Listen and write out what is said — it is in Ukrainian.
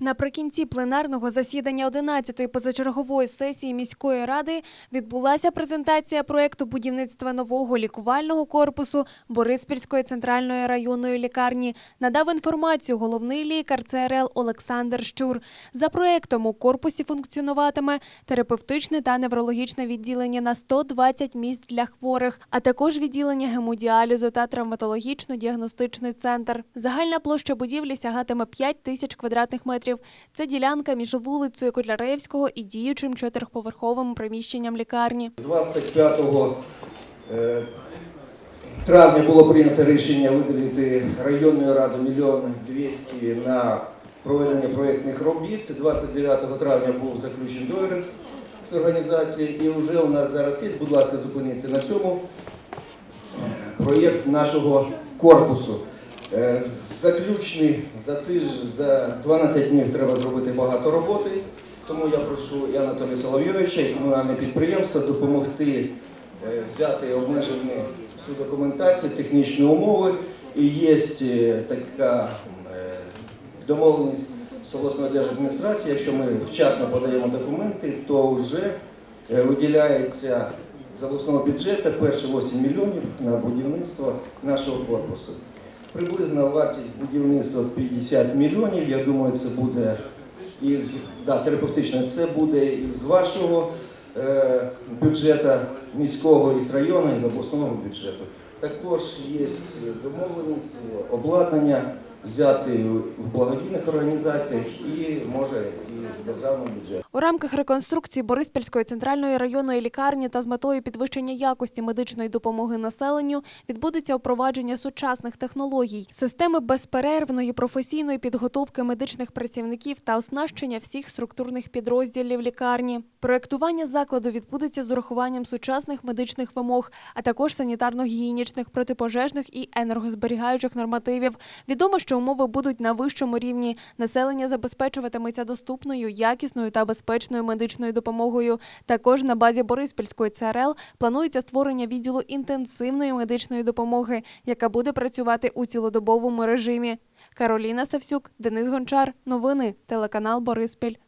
Наприкінці пленарного засідання 11-ї позачергової сесії міської ради відбулася презентація проекту будівництва нового лікувального корпусу Бориспільської центральної районної лікарні. Надав інформацію головний лікар ЦРЛ Олександр Щур. За проектом у корпусі функціонуватиме терапевтичне та неврологічне відділення на 120 місць для хворих, а також відділення гемодіалізу та травматологічно-діагностичний центр. Загальна площа будівлі сягатиме 5 тисяч квадратних метрів. Це ділянка між вулицею Котляревського і діючим чотирьохповерховим приміщенням лікарні. 25 е, травня було прийнято рішення виділити районною радою мільйон 200 на проведення проєктних робіт. 29 травня був заключений договір з організацією і вже у нас зараз є, будь ласка, зупиніться на цьому проєкт нашого корпусу. Е, Заключний за тиждень, за 12 днів треба зробити багато роботи. Тому я прошу і Анатолія Соловйовича і комунальне підприємство допомогти е, взяти обмежені всю документацію, технічні умови. І є е, така домовленість з обласною держадміністрацією, якщо ми вчасно подаємо документи, то вже виділяється з обласного бюджету перші 8 мільйонів на будівництво нашого корпусу. Приблизна вартість будівництва 50 мільйонів. Я думаю, це буде із да, терапевтично, це буде із вашого е, бюджету міського, із району, із обласного бюджету. Також є домовленість, обладнання взяти в благодійних організаціях і може і з державного бюджету. У рамках реконструкції Бориспільської центральної районної лікарні та з метою підвищення якості медичної допомоги населенню відбудеться впровадження сучасних технологій, системи безперервної професійної підготовки медичних працівників та оснащення всіх структурних підрозділів лікарні. Проектування закладу відбудеться з урахуванням сучасних медичних вимог, а також санітарно-гігієнічних, протипожежних і енергозберігаючих нормативів. Відомо, що умови будуть на вищому рівні. Населення забезпечуватиметься доступною, якісною та безпечною медичною допомогою. Також на базі Бориспільської ЦРЛ планується створення відділу інтенсивної медичної допомоги, яка буде працювати у цілодобовому режимі. Кароліна Савсюк, Денис Гончар. Новини. Телеканал Бориспіль.